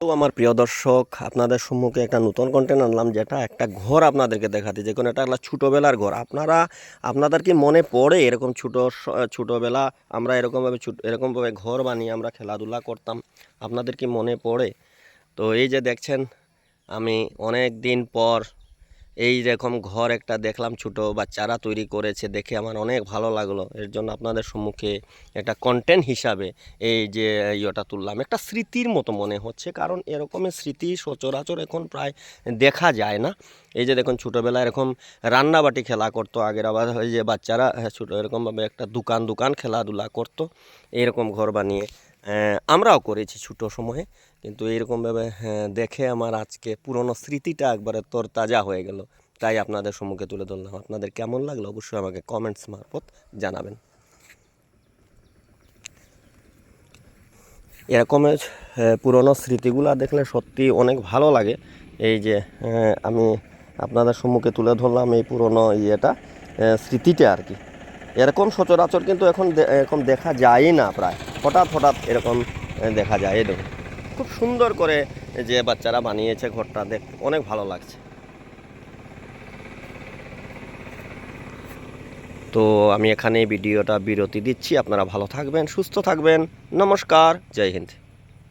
তো আমার প্রিয় দর্শক, আপনাদের সম্মুখে একটা নতুন কন্টেন্ট আনলাম, যেটা একটা ঘর আপনাদেরকে দেখাতে। যে কোনো একটা ছোটোবেলার ঘর। আপনারা, আপনাদের কি মনে পড়ে এরকম ছোটো ছোটোবেলা আমরা এরকমভাবে এরকমভাবে ঘর বানিয়ে আমরা খেলাধুলা করতাম? আপনাদের কি মনে পড়ে? তো এই যে দেখছেন, আমি অনেক দিন পর এই রকম ঘর একটা দেখলাম ছোট বাচ্চারা তৈরি করেছে দেখে আমার অনেক ভালো লাগল। এর জন্য আপনাদের সম্মুখে একটা কন্টেন্ট হিসাবে এই যে ইয়েটা তুললাম। একটা স্মৃতির মতো মনে হচ্ছে কারণ এরকমের স্মৃতি সচরাচর এখন প্রায় দেখা যায় না। এই যে দেখুন ছোটোবেলায় এরকম রান্নাবাটি খেলা করতো আগের আবার ওই যে বাচ্চারা হ্যাঁ, ছোটো এরকমভাবে একটা দোকান দোকান খেলাধুলা করতো এইরকম ঘর বানিয়ে আমরাও করেছি ছোটো সময়ে। কিন্তু এইরকমভাবে হ্যাঁ, দেখে আমার আজকে পুরনো স্মৃতিটা একবারে তোর তাজা হয়ে গেল। তাই আপনাদের সম্মুখে তুলে ধরলাম। আপনাদের কেমন লাগল অবশ্যই আমাকে কমেন্টস মারফত জানাবেন। এরকমের আহ, পুরনো স্মৃতিগুলো দেখলে সত্যি অনেক ভালো লাগে। এই যে আমি আপনাদের সম্মুখে তুলে ধরলাম এই পুরনো ইয়েটা স্মৃতিটা আর কি। এরকম সচরাচর কিন্তু এখন এরকম দেখা যায় না প্রায়। হঠাৎ হঠাৎ এরকম দেখা যায়। এরকম খুব সুন্দর করে যে বাচ্চারা বানিয়েছে ঘরটা, দেখ, অনেক ভালো লাগছে। তো আমি এখানে ভিডিওটা বিরতি দিচ্ছি। আপনারা ভালো থাকবেন, সুস্থ থাকবেন। নমস্কার, জয় হিন্দ।